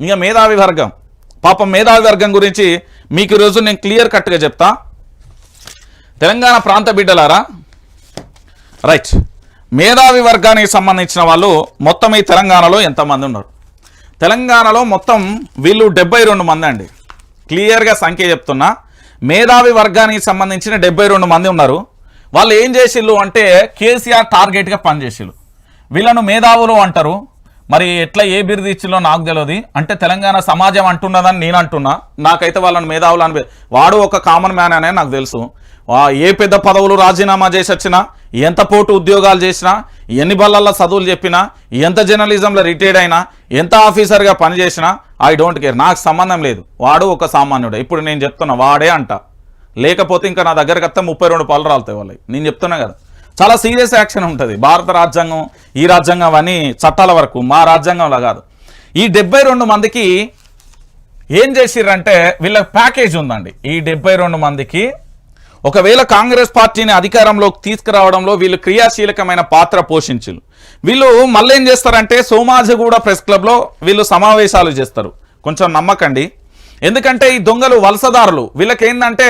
ఇంకా మేధావి వర్గం. పాపం మేధావి వర్గం గురించి మీకు ఈరోజు నేను క్లియర్ కట్గా చెప్తా. తెలంగాణ ప్రాంత బిడ్డలారా రైట్. మేధావి వర్గానికి సంబంధించిన వాళ్ళు మొత్తం ఈ తెలంగాణలో ఎంతమంది ఉన్నారు? తెలంగాణలో మొత్తం వీళ్ళు డెబ్బై రెండు మంది అండి. క్లియర్గా సంఖ్య చెప్తున్నా. మేధావి వర్గానికి సంబంధించిన డెబ్బై రెండు మంది ఉన్నారు. వాళ్ళు ఏం చేసిళ్ళు అంటే కేసీఆర్ టార్గెట్గా పనిచేసిళ్ళు. వీళ్ళను మేధావులు అంటారు. మరి ఎట్లా ఏ బిరుదు ఇచ్చిలో నాకు తెలియదు అంటే తెలంగాణ సమాజం అంటున్నదని నేను అంటున్నా. నాకైతే వాళ్ళని మేధావులు అని వాడు ఒక కామన్ మ్యాన్ అనే నాకు తెలుసు. వా- ఏ పెద్ద పదవులు రాజీనామా చేసి వచ్చినా ఎంత పోటు ఉద్యోగాలు చేసినా ఎన్ని బళ్ళల్లో చదువులు చెప్పినా ఎంత జర్నలిజంలో రిటైర్డ్ అయినా ఎంత ఆఫీసర్గా పనిచేసినా ఐ డోంట్ కేర్ నాకు సంబంధం లేదు. వాడు ఒక సామాన్యుడు. ఇప్పుడు నేను చెప్తున్నా వాడే అంట. లేకపోతే ఇంకా నా దగ్గరకు వస్తే ముప్పై రెండు పళ్ళు రాలుతాయి వాళ్ళకి నేను చెప్తున్నా కదా. చాలా సీరియస్ యాక్షన్ ఉంటుంది. భారత రాజ్యాంగం ఈ రాజ్యాంగం అవన్నీ చట్టాల వరకు మా రాజ్యాంగంలో కాదు. ఈ డెబ్బై రెండు మందికి ఏం చేసిర్రంటే వీళ్ళ ప్యాకేజ్ ఉందండి. ఈ డెబ్బై రెండు మందికి ఒకవేళ కాంగ్రెస్ పార్టీని అధికారంలోకి తీసుకురావడంలో వీళ్ళు క్రియాశీలకమైన పాత్ర పోషించారు వీళ్ళు మళ్ళీ ఏం చేస్తారంటే సోమాజగూడ ప్రెస్ క్లబ్లో వీళ్ళు సమావేశాలు చేస్తారు. కొంచెం నమ్మకండి. ఎందుకంటే ఈ దొంగలు వలసదారులు. వీళ్ళకి ఏంటంటే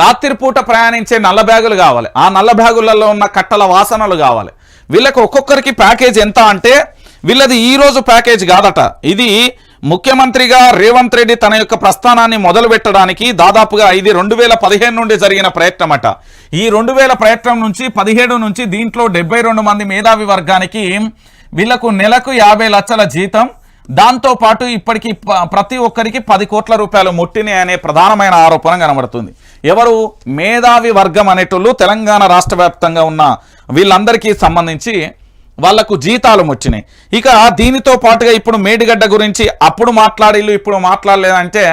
రాత్రిపూట ప్రయాణించే నల్ల బ్యాగులు కావాలి. ఆ నల్ల బ్యాగులలో ఉన్న కట్టల వాసనలు కావాలి. వీళ్ళకి ఒక్కొక్కరికి ప్యాకేజ్ ఎంత అంటే వీళ్ళది ఈరోజు ప్యాకేజ్ కాదట. ఇది ముఖ్యమంత్రిగా రేవంత్ రెడ్డి తన యొక్క ప్రస్థానాన్ని మొదలు పెట్టడానికి దాదాపుగా ఇది రెండు వేల పదిహేను నుండి జరిగిన ప్రయత్నం అట ఈ రెండు వేల ప్రయత్నం నుంచి పదిహేడు నుంచి దీంట్లో డెబ్బై రెండు మంది మేధావి వర్గానికి వీళ్ళకు నెలకు యాభై లక్షల జీతం దాంతో పాటు ప్రతి ఒక్కరికి పది కోట్ల రూపాయలు ముట్టినాయి అనే ప్రధానమైన ఆరోపణ కనబడుతుంది. ఎవరు మేధావి వర్గం అనేటోళ్ళు తెలంగాణ రాష్ట్ర వ్యాప్తంగా ఉన్న వీళ్ళందరికీ సంబంధించి వాళ్ళకు జీతాలు వచ్చినాయి ఇక దీనితో పాటుగా ఇప్పుడు మేడిగడ్డ గురించి అప్పుడు మాట్లాడిల్లు ఇప్పుడు మాట్లాడలేదంటే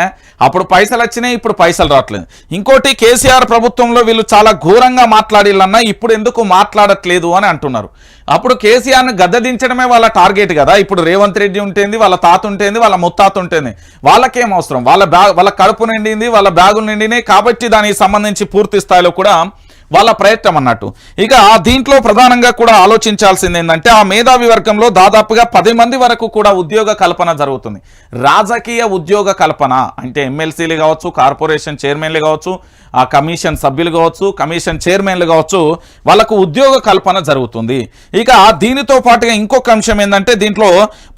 అప్పుడు పైసలు వచ్చినాయి ఇప్పుడు పైసలు రావట్లేదు. ఇంకోటి కేసీఆర్ ప్రభుత్వంలో వీళ్ళు చాలా ఘోరంగా మాట్లాడిల్లన్నా ఇప్పుడు ఎందుకు మాట్లాడట్లేదు అని అంటున్నారు. అప్పుడు కేసీఆర్ని గద్దదించడమే వాళ్ళ టార్గెట్ కదా. ఇప్పుడు రేవంత్ రెడ్డి ఉంటుంది వాళ్ళ తాత ఉంటుంది వాళ్ళ ముత్తాత ఉంటుంది. వాళ్ళకేం అవసరం? వాళ్ళ బ్యాగ్ వాళ్ళ కడుపు నిండింది వాళ్ళ బ్యాగులు నిండినాయి కాబట్టి దానికి సంబంధించి పూర్తి స్థాయిలో కూడా వాళ్ళ ప్రయత్నం అన్నట్టు. ఇక దీంట్లో ప్రధానంగా కూడా ఆలోచించాల్సింది ఏంటంటే ఆ మేధావి వర్గంలో దాదాపుగా పది మంది వరకు కూడా ఉద్యోగ కల్పన జరుగుతుంది. రాజకీయ ఉద్యోగ కల్పన అంటే ఎమ్మెల్సీలు కావచ్చు కార్పొరేషన్ చైర్మన్లు కావచ్చు ఆ కమిషన్ సభ్యులు కావచ్చు కమిషన్ చైర్మన్లు కావచ్చు వాళ్ళకు ఉద్యోగ కల్పన జరుగుతుంది. ఇక దీనితో పాటుగా ఇంకొక అంశం ఏంటంటే దీంట్లో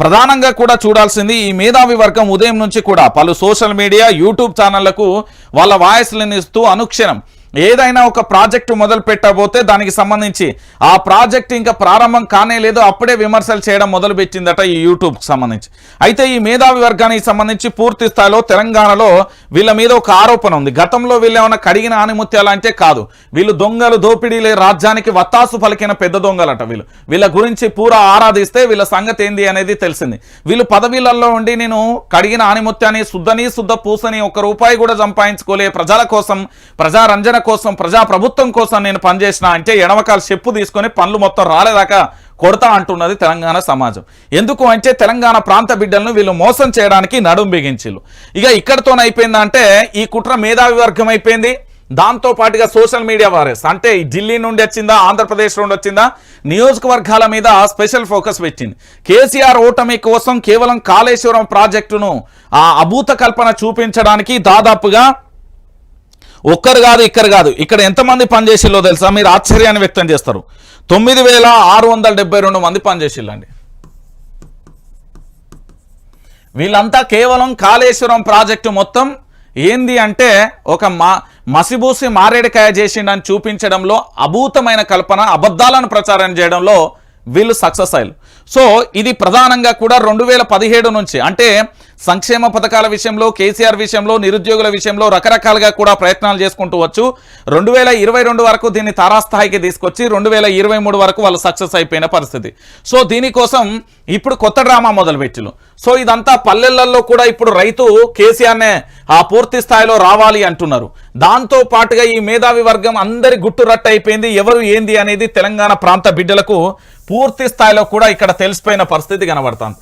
ప్రధానంగా కూడా చూడాల్సింది ఈ మేధావి వర్గం ఉదయం నుంచి కూడా పలు సోషల్ మీడియా యూట్యూబ్ ఛానళ్ళకు వాళ్ళ వాయిస్లను ఇస్తూ అనుక్షణం ఏదైనా ఒక ప్రాజెక్టు మొదలు పెట్టబోతే దానికి సంబంధించి ఆ ప్రాజెక్ట్ ఇంకా ప్రారంభం కానే లేదు అప్పుడే విమర్శలు చేయడం మొదలు పెట్టిందట ఈ యూట్యూబ్కి సంబంధించి. అయితే ఈ మేధావి వర్గానికి సంబంధించి పూర్తి స్థాయిలో తెలంగాణలో వీళ్ళ మీద ఒక ఆరోపణ ఉంది. గతంలో వీళ్ళు ఏమైనా కడిగిన ఆనిముత్యాలు అంటే కాదు. వీళ్ళు దొంగలు దోపిడీలే రాజ్యానికి వత్తాసు పలికిన పెద్ద దొంగలట వీళ్ళు. వీళ్ళ గురించి పూరా ఆరాధిస్తే వీళ్ళ సంగతి ఏంది అనేది తెలిసింది. వీళ్ళు పదవీలలో ఉండి నేను కడిగిన ఆనిముత్యాన్ని శుద్ధని శుద్ధ పూసని ఒక రూపాయి కూడా సంపాదించుకోలే. ప్రజల కోసం ప్రజారంజన కోసం ప్రజాప్రభుత్వం కోసం నేను పనిచేసిన అంటే ఎడమకాల చెప్పు తీసుకొని పనులు మొత్తం రాలేదాకా కొడతా అంటున్నది తెలంగాణ సమాజం. ఎందుకు అంటే తెలంగాణ ప్రాంత బిడ్డలను వీళ్ళు మోసం చేయడానికి నడుం బిగించిళ్ళు ఇక ఇక్కడతోనైపోయిందంటే అంటే ఈ కుట్ర మేధావి వర్గం అయిపోయింది. దాంతో పాటుగా సోషల్ మీడియా వారెస్ అంటే ఢిల్లీ నుండి వచ్చిందా ఆంధ్రప్రదేశ్ నుండి వచ్చిందా నియోజకవర్గాల మీద స్పెషల్ ఫోకస్ పెట్టింది. కేసీఆర్ ఓటమి కోసం కేవలం కాళేశ్వరం ప్రాజెక్టును ఆ అభూత కల్పన చూపించడానికి దాదాపుగా ఒక్కరు కాదు ఇక్కడ కాదు. ఇక్కడ ఎంతమంది పనిచేసిల్లో తెలుసా? మీరు ఆశ్చర్యాన్ని వ్యక్తం చేస్తారు. తొమ్మిది వేల ఆరు వందల డెబ్బై రెండు మంది పనిచేసిల్లండి. వీళ్ళంతా కేవలం కాళేశ్వరం ప్రాజెక్టు మొత్తం ఏంది అంటే ఒక మా మసిబూసి మారేడుకాయ చేసిండని చూపించడంలో అభూతమైన కల్పన అబద్ధాలను ప్రచారం చేయడంలో వీళ్ళు సక్సెస్ అయ్యారు. సో ఇది ప్రధానంగా కూడా రెండు వేల పదిహేడు నుంచి అంటే సంక్షేమ పథకాల విషయంలో కేసీఆర్ విషయంలో నిరుద్యోగుల విషయంలో రకరకాలుగా కూడా ప్రయత్నాలు చేసుకుంటూ వచ్చు. రెండు వేల ఇరవై రెండు వరకు దీన్ని తారాస్థాయికి తీసుకొచ్చి రెండు వేల ఇరవై మూడు వరకు వాళ్ళు సక్సెస్ అయిపోయిన పరిస్థితి. సో దీనికోసం ఇప్పుడు కొత్త డ్రామా మొదలుపెట్టిలు సో ఇదంతా పల్లెలలో కూడా ఇప్పుడు రైతు కేసీఆర్నే ఆ పూర్తి స్థాయిలో రావాలి అంటున్నారు. దాంతో పాటుగా ఈ మేధావి వర్గం అందరి గుట్టు రట్టు అయిపోయింది. ఎవరు ఏంది అనేది తెలంగాణ ప్రాంత బిడ్డలకు పూర్తి స్థాయిలో కూడా ఇక్కడ తెలిసిపోయిన పరిస్థితి కనబడుతుంది.